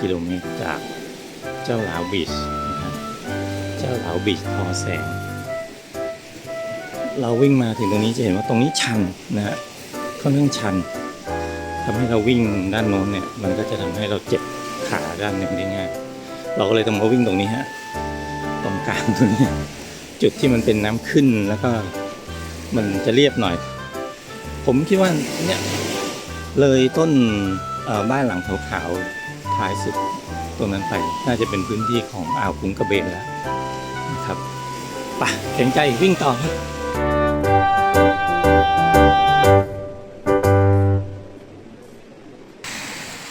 กิโลเมตรจากเจ้าหลาวบีชนะครับ เจ้าหลาวบีชทอแสง เราวิ่งมาถึงตรงนี้จะเห็นว่าตรงนี้ชันนะฮะค่อนข้างชันทำให้เราวิ่งด้านโน้นเนี่ย มันก็จะทำให้เราเจ็บขาด้านหนึ่งได้ง่าย เราก็เลยต้องมาวิ่งตรงนี้ฮะ ตรงกลางตรงนี้ จุดที่มันเป็นน้ำขึ้นแล้วก็มันจะเรียบหน่อย ผมคิดว่าเนี่ยเลยต้นบ้านหลังขาวๆ ท้ายสุดตรงนั้นไป น่าจะเป็นพื้นที่ของอ่าวคุ้งกระเบนแล้วนะครับไปะแข็งใจวิ่งต่อ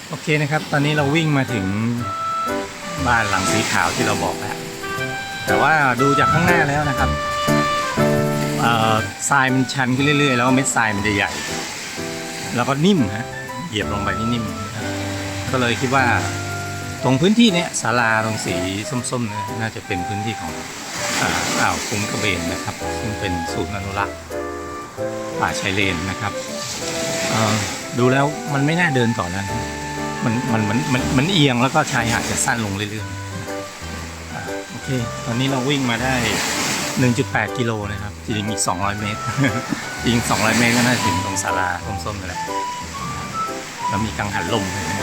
โอเคนะครับ ตอนนี้เราวิ่งมาถึงบ้านหลังสีขาวที่เราบอกแล้วแต่ว่าดูจากข้างหน้าแล้วนะครับทรายมันชันขึ้นเรื่อยๆ แล้วเม็ดทรายมันจะใหญ่ แล้วก็นิ่มฮะเหยียบลงไปนี่นิ่ม ก็เลยคิดว่าตรงพื้นที่เนี้ยศาลาตรงสีส้มๆเนี่ยน่าจะเป็นพื้นที่ของอ่าวคุ้งกระเบนนะครับ ซึ่งเป็นศูนย์อนุรักษ์ป่าชายเลนนะครับดูแล้วมันไม่น่าเดินต่อแล้วนะมันมันมันมันมันเอียงแล้วก็ชายหาดจะสั้นลงเรื่อยๆโอเค ตอนนี้เราวิ่งมาได้ 1.8 กิโลนะครับ จริงอีก 200 เมตร จริง 200 เมตรก็น่าจะถึงตรงศาลาส้มๆนั่นแหละแล้วมีกังหันลมเลยนะ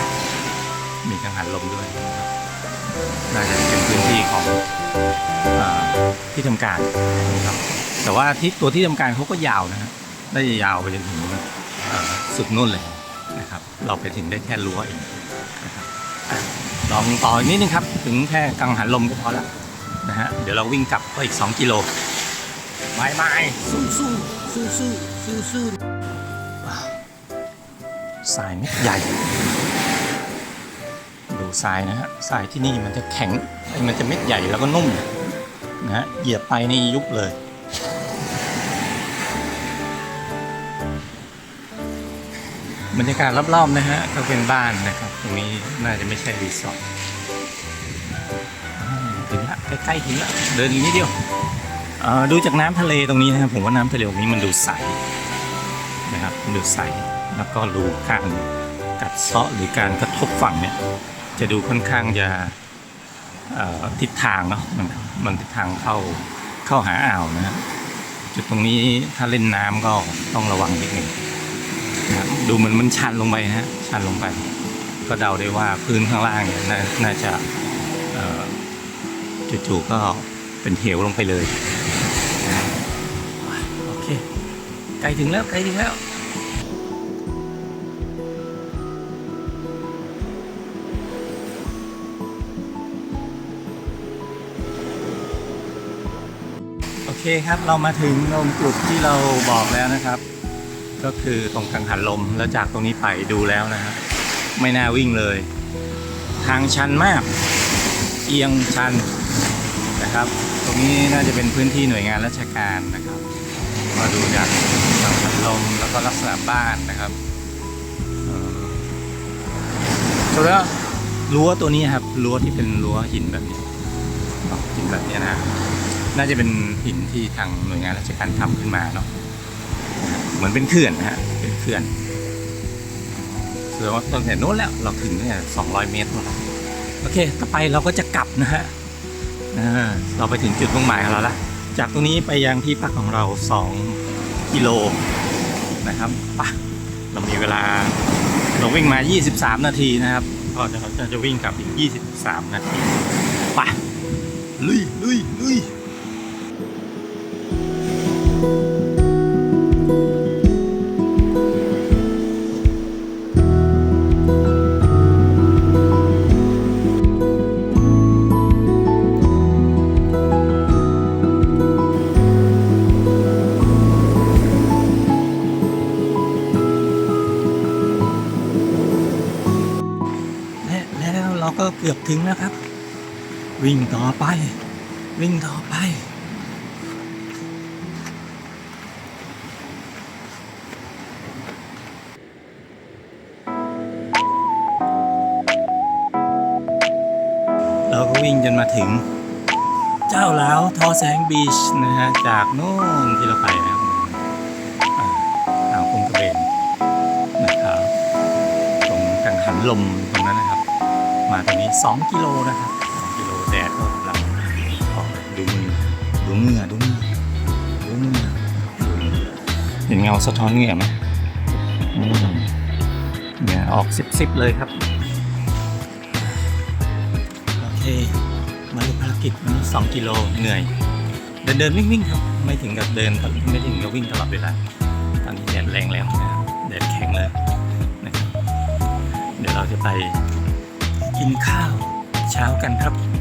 มีกังหันลมด้วยนะครับน่าจะเป็นพื้นที่ของอที่ทำการนะครับแต่ว่าที่ตัวที่ทำการเขาก็ยาวนะฮะได้ยาวไปจนถึงสุดนู่นเลยนะครับ เราไปถึงได้แค่รั้วเองนะครับลองต่ออีกนิดนึงครับ ถึงแค่กังหันลมก็พอแล้วนะฮะเดี๋ยวเราวิ่งกลับก็อีก 2 กิโลไม่ไม่สู้สู้สู้สู้สู้สู้ว้ายเม็ดใหญ่ ทรายนะฮะทรายที่นี่มันจะแข็ง มันจะเม็ดใหญ่แล้วก็นุ่มนะฮะเหยียบไปนี่ยุบเลยบรรยากาศรอบๆนะฮะก็เป็นบ้านนะครับ ตรงนี้น่าจะไม่ใช่รีสอร์ทถึงละใกล้ๆถึงละเดินอีกนิดเดียวดูจากน้ำทะเลตรงนี้นะครับผมว่าน้ำทะเลตรงนี้มันดูใสนะครับดูใสแล้วก็รูการกัดเซาะหรือการกระทบฝั่งเนี่ย จะดูค่อนข้างจะทิศทางเนาะมันมันทิศทางเข้าเข้าหาอ่าวนะฮะจุดตรงนี้ถ้าเล่นน้ำก็ต้องระวังนิดหนึ่งนะดูเหมือนมันชันลงไปนะชันลงไป ก็เดาได้ว่าพื้นข้างล่างเนี่ยนาน่าจะจู่ๆก็เป็นเหวลงไปเลย โอเค ใกล้ถึงแล้วใกล้ถึงแล้ว เคครับเรามาถึงตรงจุดที่เราบอกแล้วนะครับ ก็คือตรงกังหันลมแล้วจากตรงนี้ไปดูแล้วนะฮะไม่น่าวิ่งเลย ทางชันมาก เอียงชันนะครับ ตรงนี้น่าจะเป็นพื้นที่หน่วยงานราชการนะครับมาดูจากกังหันลมแล้วก็ลักษณะบ้านนะครับเอ่อสรุปแล้วรั้วตัวนี้ครับรั้วที่เป็นรั้วหินแบบนี้หินแบบนี้นะ น่าจะเป็นหินที่ทางหน่วยงานราชการทำขึ้นมาเนาะเหมือนเป็นเขื่อนนะฮะเป็นเขื่อนแสดงว่าตั้งแต่โน้นแล้วเราถึงเนี่ยสองร้อยเมตรแล้วโอเค ต่อไปเราก็จะกลับนะฮะเราไปถึงจุดมุ่งหมายของเราละจากตรงนี้ไปยังที่พักของเราสองกิโลนะครับปะเรามีเวลาเราวิ่งมา 23 นาทีนะครับก็จะจะจะวิ่งกลับอีก 23 นาทีปะลุยลุยลุย เราก็เกือบถึงแล้วครับ วิ่งต่อไป วิ่งต่อไป เราก็วิ่งจนมาถึง เจ้าหลาวทอแสงบีชนะฮะ จากโน่นที่เราไปนะครับอ่าอ่าวคงกระเบนนะครับ ตรงกังหันลมตรงนั้นนะครับ มาตรงนี้ 2 กิโลนะครับ2กิโลแดดก็กำลังออกดูมือดูเหงื่อดูเหงื่อดูเหงื่อเห็นเงาสะท้อนเหงื่อไหมอืมเหงื่อออกซิบๆเลยครับ โอเค มาดูภารกิจวันนี้สองกิโลเหนื่อย เดินเดินวิ่งวิ่งครับ ไม่ถึงกับเดินตลอดไม่ถึงกับวิ่งตลอดเวลาตอนนี้แดดแรงแล้วนะครับแดดแข็งเลยนะครับเดี๋ยวเราจะไป กินข้าวเช้ากันครับ